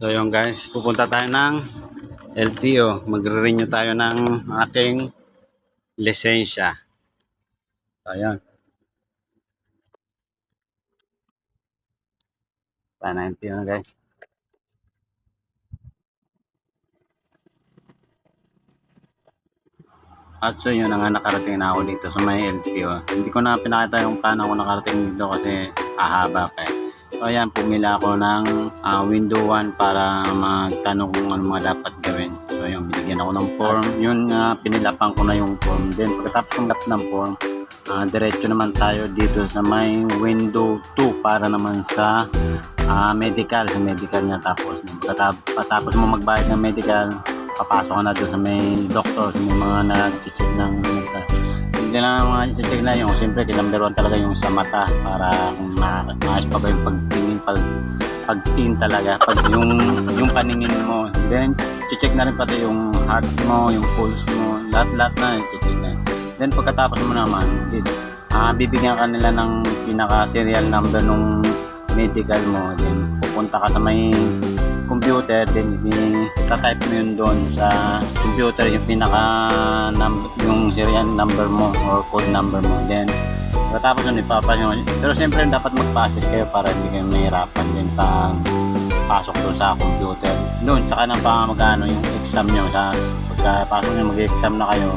So yun guys, pupunta tayo ng LTO. Magre-renew tayo ng aking lisensya. So yun. Na LTO na guys. At so yun na nga nakarating na ako dito sa may LTO. Hindi ko na pinakita yung paano ako nakarating dito kasi ahaba pa eh. So ayan, pumila ako ng ah, window 1 para magtanong kung ano mga dapat gawin. So yun, binigyan ako ng form. Yun nga, pinilapan ko na yung form. Then pagkatapos kong lap ng form, ah, diretso naman tayo dito sa may window 2 para naman sa ah, medical. Sa medical nga tapos. Pagkatap- Pagkatapos mo magbayad ng medical, papasok ka na doon sa may doctor, sa may mga nag-check ng hindi ang mga check na yung siyempre number one talaga yung sa mata para kung ma maayos pa ba yung pagtingin pag pagtingin talaga pag yung yung paningin mo. Then check na rin pati yung heart mo yung pulse mo lahat lahat na check na. Then pagkatapos mo naman dito ah bibigyan ka nila ng pinaka serial number nung medical mo. Then pupunta ka sa may computer then i-type mo yun doon sa computer yung pinaka number, yung serial number mo or code number mo. Then pagkatapos nun ipapas nyo pero siyempre dapat mag-passes kayo para hindi kayo mahirapan din pag pasok doon sa computer. Doon saka na pa magkano yung exam nyo sa pagkapasok nyo mag-exam na kayo.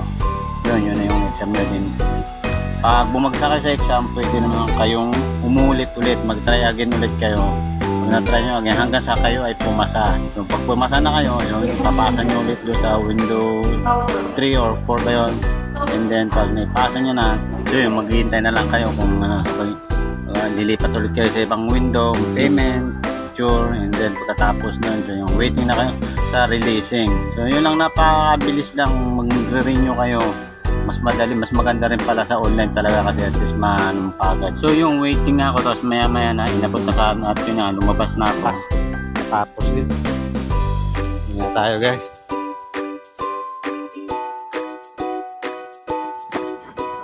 Yun yun na yung exam nyo din. Pag bumagsak kayo sa exam pwede naman kayong umulit ulit mag-try again ulit kayo na-try nyo again hanggang sa kayo ay pumasa. Yung pag pumasa na kayo, yung papasa nyo ulit doon sa window 3 or 4 ba yun. And then pag naipasa nyo na, so yun, maghihintay na lang kayo kung ano, pag, uh, lilipat ulit kayo sa ibang window, payment, picture, and then pagkatapos nun, so yung waiting na kayo sa releasing. So yun lang napakabilis lang mag-renew kayo mas madali, mas maganda rin pala sa online talaga kasi at least maano mo kagad. So yung waiting nga ako tapos maya maya na inabot na sa akin at yun nga lumabas na ako. Tapos din. Yun na tayo guys.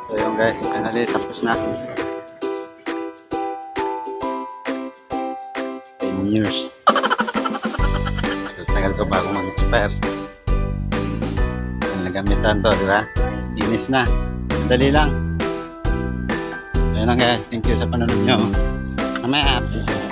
So yun guys, finally tapos na. 10 years. Tagal ko bago mag-expire. Nagamitan to, di ba? Linis na. Dali lang. Ayun lang guys. Thank you sa panonood nyo. Mamaya update.